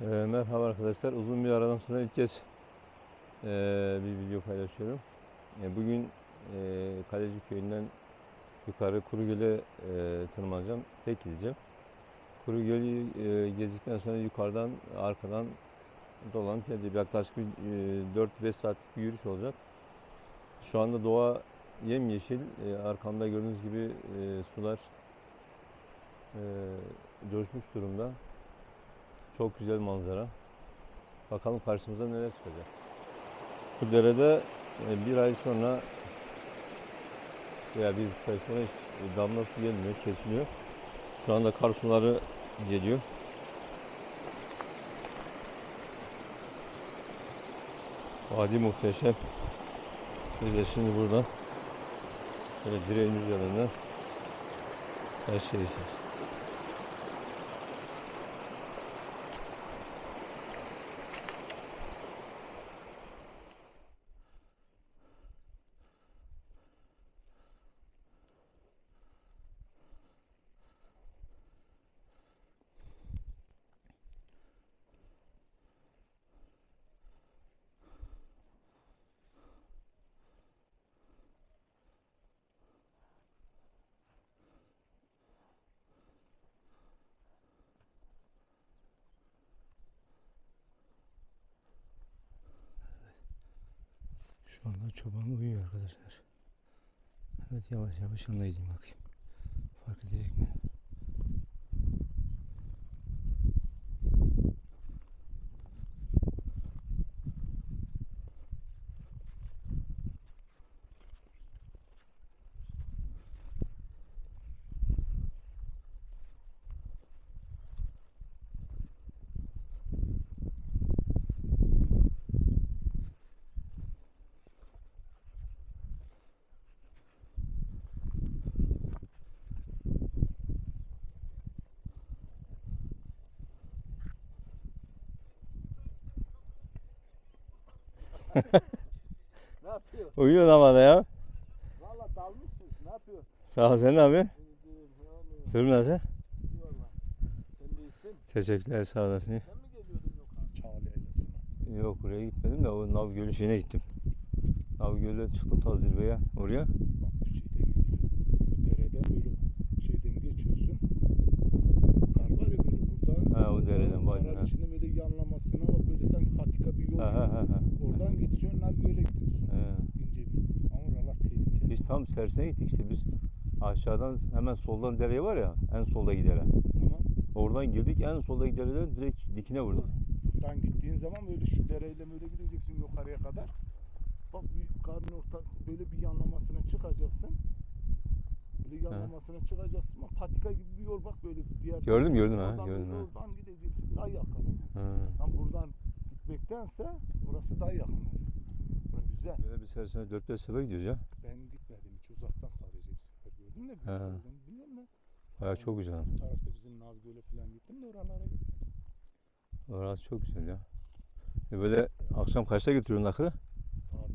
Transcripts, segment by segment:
Ee, merhaba arkadaşlar. Uzun bir aradan sonra ilk kez ee, bir video paylaşıyorum. Ee, bugün ee, Kaleci Köyü'nden yukarı Kurugöl'e ee, tırmanacağım. Tek gideceğim. Kurugöl'ü ee, gezdikten sonra yukarıdan arkadan dolanıp geleceğim. Yaklaşık ee, 4-5 saatlik bir yürüyüş olacak. Şu anda doğa yemyeşil. Ee, arkamda gördüğünüz gibi ee, sular ee, coşmuş durumda. Çok güzel manzara. Bakalım karşımıza neler çıkacak. Bu derede e, bir ay sonra veya bir buçuk ay sonra hiç damla su gelmiyor, kesiliyor. Şu anda kar suları geliyor. Vadi muhteşem. Biz de şimdi burada böyle direğin üzerinden her şey yaşayacağız. Şu anda çoban uyuyor arkadaşlar. Evet yavaş yavaş yanına bakayım. Fark edecek mi? Ne yapıyor? Uyuyor ama da ya. Valla dalmışsınız. Ne yapıyor? Sağ ol sen abi. Ne oluyor? Durum nasıl? Sen de iyisin. Teşekkürler sağ olasın. Sen mi geliyordun yukarı? Çağlı yaylasına. Yok buraya gitmedim de o Nav Gölü şeyine gittim. Nav Gölü'ne çıktım ta zirveye oraya. Bak bu şeyden gidiyor. Dereden böyle şeyden geçiyorsun. Kar var ya böyle buradan. Ha, o dereden var, Karanın ha. Böyle yanlamasına bak böyle sanki patika bir yol. Ha ha ha. ha. Oradan geçiyorsun Navgöl'e gidiyorsun. He. İnce bir. Ama oralar tehlikeli. Biz tam tersine gittik işte biz aşağıdan hemen soldan dere var ya en solda gidere. Tamam. Oradan girdik en solda dereden direkt dikine vurduk. Buradan gittiğin zaman böyle şu dereyle böyle gideceksin yukarıya kadar. Bak bir karın orta böyle bir yanlamasına çıkacaksın. Yanlamasına çıkacaksın. Bak patika gibi bir yol bak böyle diğer Gördüm, gördüm ha, gördüm ha. Oradan gideceksin daha yakın. Ha. Tam buradan gitmektense burası daha yakın. Burası güzel. Böyle bir sersene 4-5 sefer gidiyoruz ya. Ben gitmedim hiç uzaktan sadece bir sefer gördüm de gördüm, biliyorum da. Baya çok güzel. Bu tarafta bizim Navgöl'e falan gittim de oralara gittim. Orası çok güzel ya. E böyle akşam kaçta götürüyorsun akırı? Saat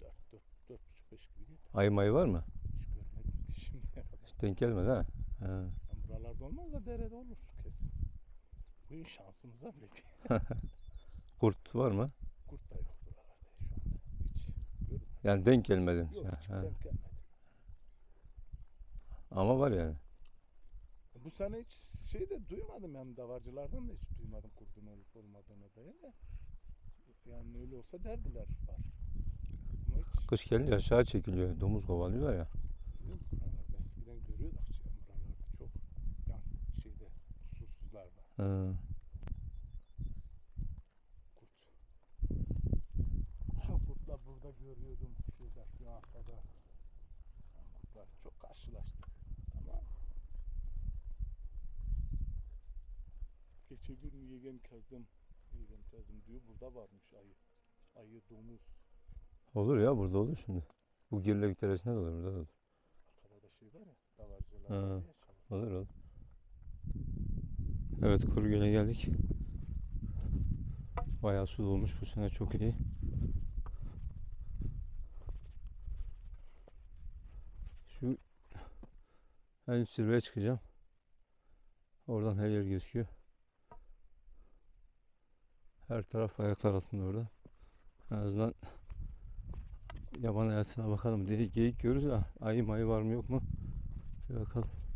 4, 4, 4, 5 gibi. Ay mayı var mı? Hiç görmedim ki şimdiye kadar. Hiç denk gelmedi ha. Yani buralarda olmaz da derede olur kesin. Bu iş şansımıza belki. Kurt var mı? Kurt da yok buralarda şu anda. Hiç görmedim. Yani denk gelmedin. Yok hiç Ha. denk gelmedi. Ama var yani. Bu sene hiç şey de duymadım yani davarcılardan da hiç duymadım kurdun olup olmadığını dair de. Yani öyle olsa derdiler var. Ama hiç Kış gelince aşağı çekiliyor. Domuz kovalıyorlar ya. yok buralarda eskiden görüyorduk ya buralarda çok yani şeyde susuzlar var. Ha. Kurt. Ha, kurtlar burada görüyordum şurada şu arkada. Ha, Kurtlar çok karşılaştık. Ama geçen gün yegen kazdım. Yegen kazdım diyor burada varmış ayı. Ayı, domuz. Olur ya burada olur şimdi. Bu Girlevik Deresi'nde de olur burada da olur. Arkada da şey var ya davarcılar. Ha. var ya, çalı. Olur olur. Evet Kurugöl'e geldik. Bayağı su dolmuş bu sene çok iyi. Şu en üst zirveye çıkacağım. Oradan her yer gözüküyor. Her taraf ayaklar altında orada. En azından yaban hayatına bakalım diye geyik görürüz da ayı mayı var mı yok mu? Bir bakalım.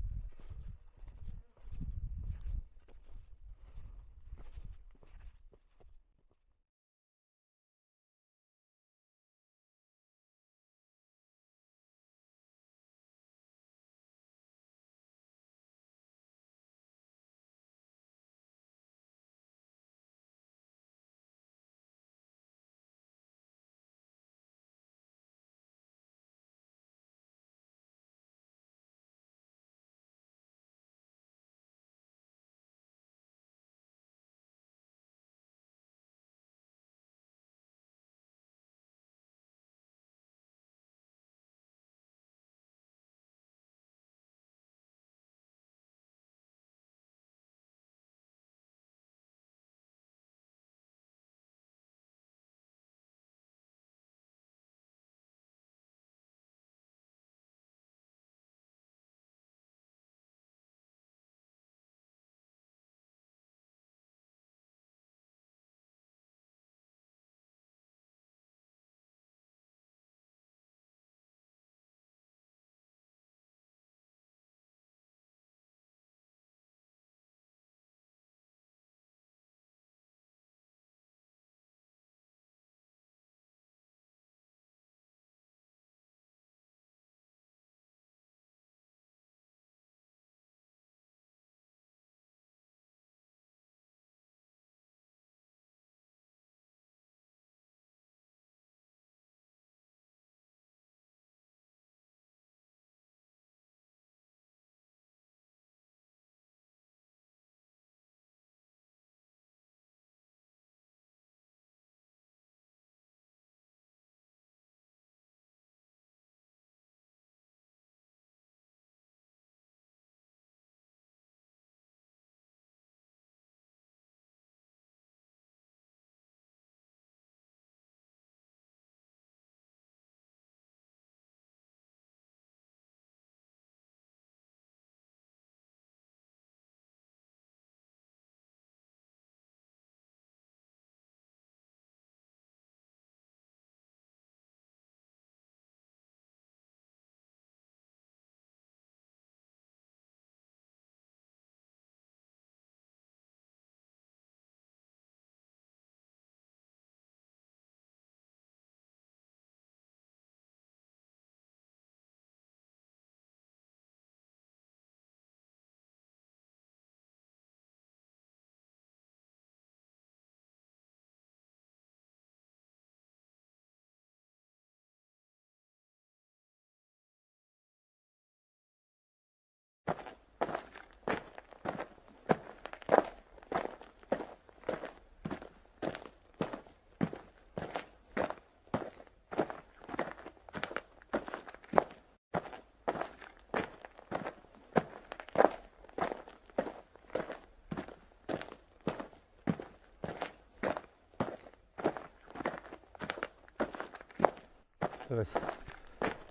Evet.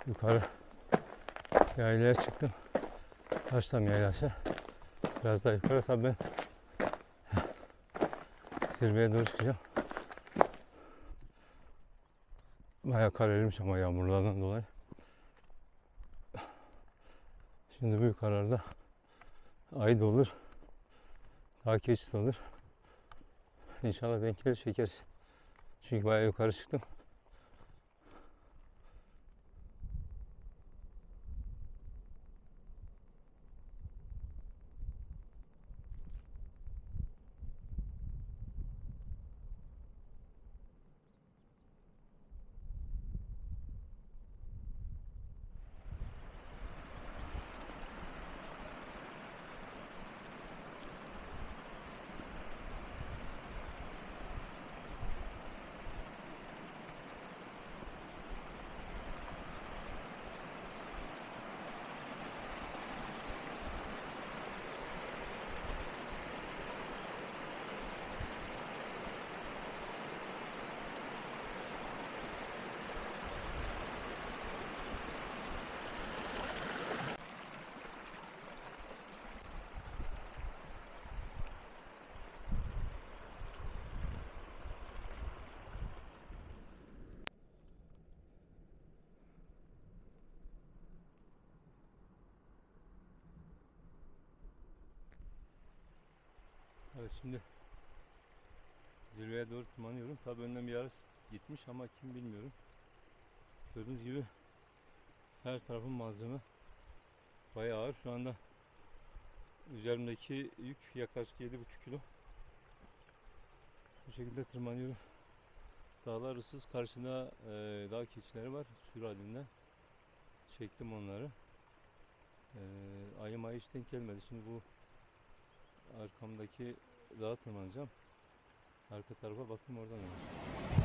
Yukarı yaylaya çıktım. Taşlam yaylası. Biraz daha yukarı tabii ben zirveye doğru çıkacağım. Bayağı kar erimiş ama yağmurlardan dolayı. Şimdi bu yukarıda ay da olur. Daha keçi olur. İnşallah denk gelir çekeriz. Çünkü bayağı yukarı çıktım. Evet şimdi zirveye doğru tırmanıyorum. Tabii önden bir araç gitmiş ama kim bilmiyorum. Gördüğünüz gibi her tarafın malzeme bayağı ağır. Şu anda üzerimdeki yük yaklaşık 7,5 kilo. Bu şekilde tırmanıyorum. Dağlar ıssız. Karşıda e, dağ keçileri var. Sürü halinde. Çektim onları. E, ayım ay hiç denk gelmedi. Şimdi bu arkamdaki dağa tırmanacağım. Arka tarafa bakayım oradan. öyle.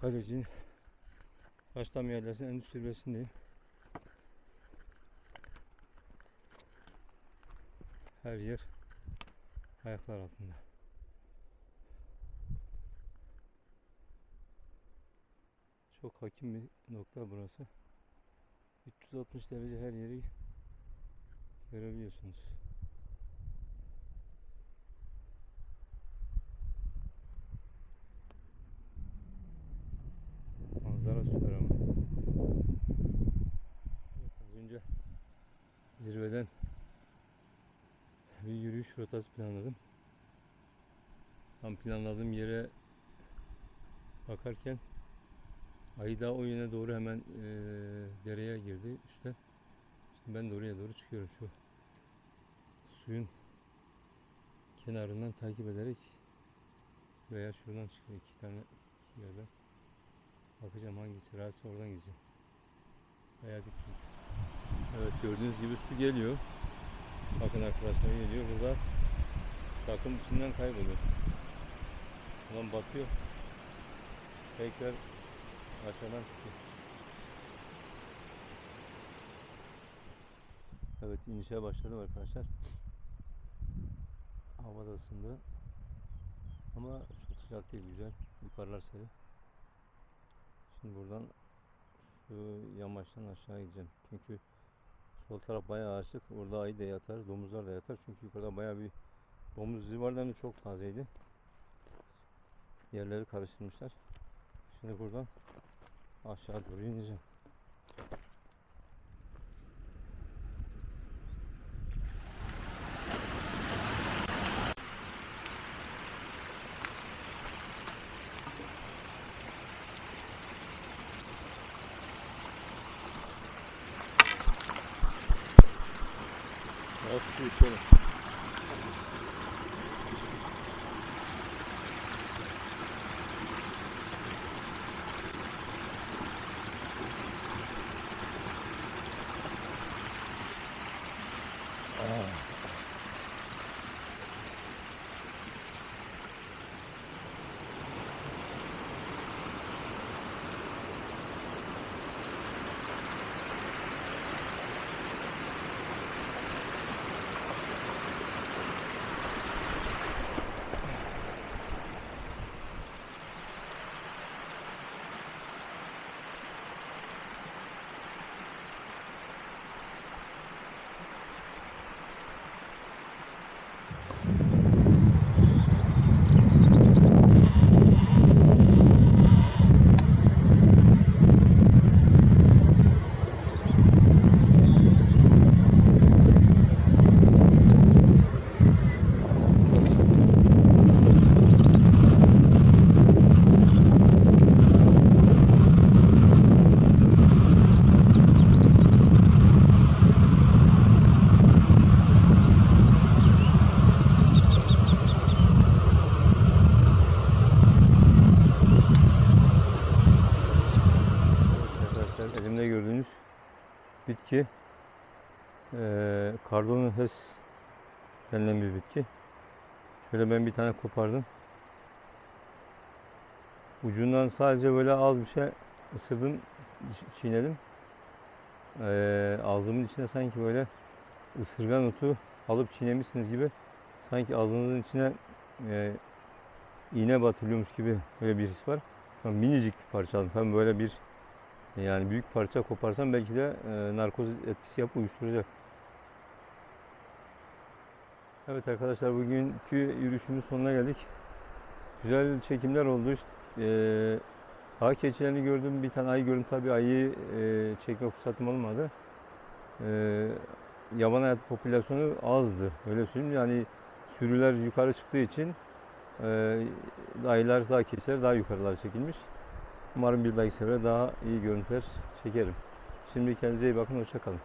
Kalecinin Başlama yerlerin en üst zirvesindeyim. Her yer ayaklar altında. Çok hakim bir nokta burası. 360 derece her yeri görebiliyorsunuz. Manzara süper ama. Evet, az önce zirveden bir yürüyüş rotası planladım. Tam planladığım yere bakarken ayı da o yöne doğru hemen eee, dereye girdi üstten. Şimdi ben de oraya doğru çıkıyorum şu suyun kenarından takip ederek veya şuradan çıkıyor iki tane yerden. Bakacağım hangisi rahatsa oradan gideceğim. Bayağı dik çünkü. Evet gördüğünüz gibi su geliyor. Bakın arkadaşlar geliyor. Burada şu akım içinden kayboluyor. Ulan batıyor. Tekrar aşağıdan çıkıyor. Evet inişe başladım arkadaşlar. Hava da ısındı. Ama çok sıcak değil güzel. Yukarılar serin. Şimdi buradan şu yamaçtan aşağı gideceğim. Çünkü sol taraf bayağı açık. Orada ayı da yatar, domuzlar da yatar. Çünkü yukarıda bayağı bir domuz izi vardı hem de çok tazeydi. Yerleri karıştırmışlar. Şimdi buradan aşağı doğru ineceğim. Denilen bir bitki. Şöyle ben bir tane kopardım. Ucundan sadece böyle az bir şey ısırdım, çi- çiğnedim. Eee ağzımın içine sanki böyle ısırgan otu alıp çiğnemişsiniz gibi sanki ağzınızın içine eee, iğne batırıyormuş gibi böyle bir his var. An minicik bir parça aldım. Tabii böyle bir yani büyük parça koparsam belki de e, narkoz etkisi yapıp uyuşturacak. Evet arkadaşlar bugünkü yürüyüşümüzün sonuna geldik. Güzel çekimler oldu. E, ağ keçilerini gördüm. Bir tane ayı gördüm. Tabii ayıyı e, çekme fırsatım olmadı. E, yaban hayatı popülasyonu azdı. Öyle söyleyeyim. Yani sürüler yukarı çıktığı için e, ayılar daha keçiler daha yukarılara çekilmiş. Umarım bir dahaki sefere daha iyi görüntüler çekerim. Şimdi kendinize iyi bakın. Hoşça kalın.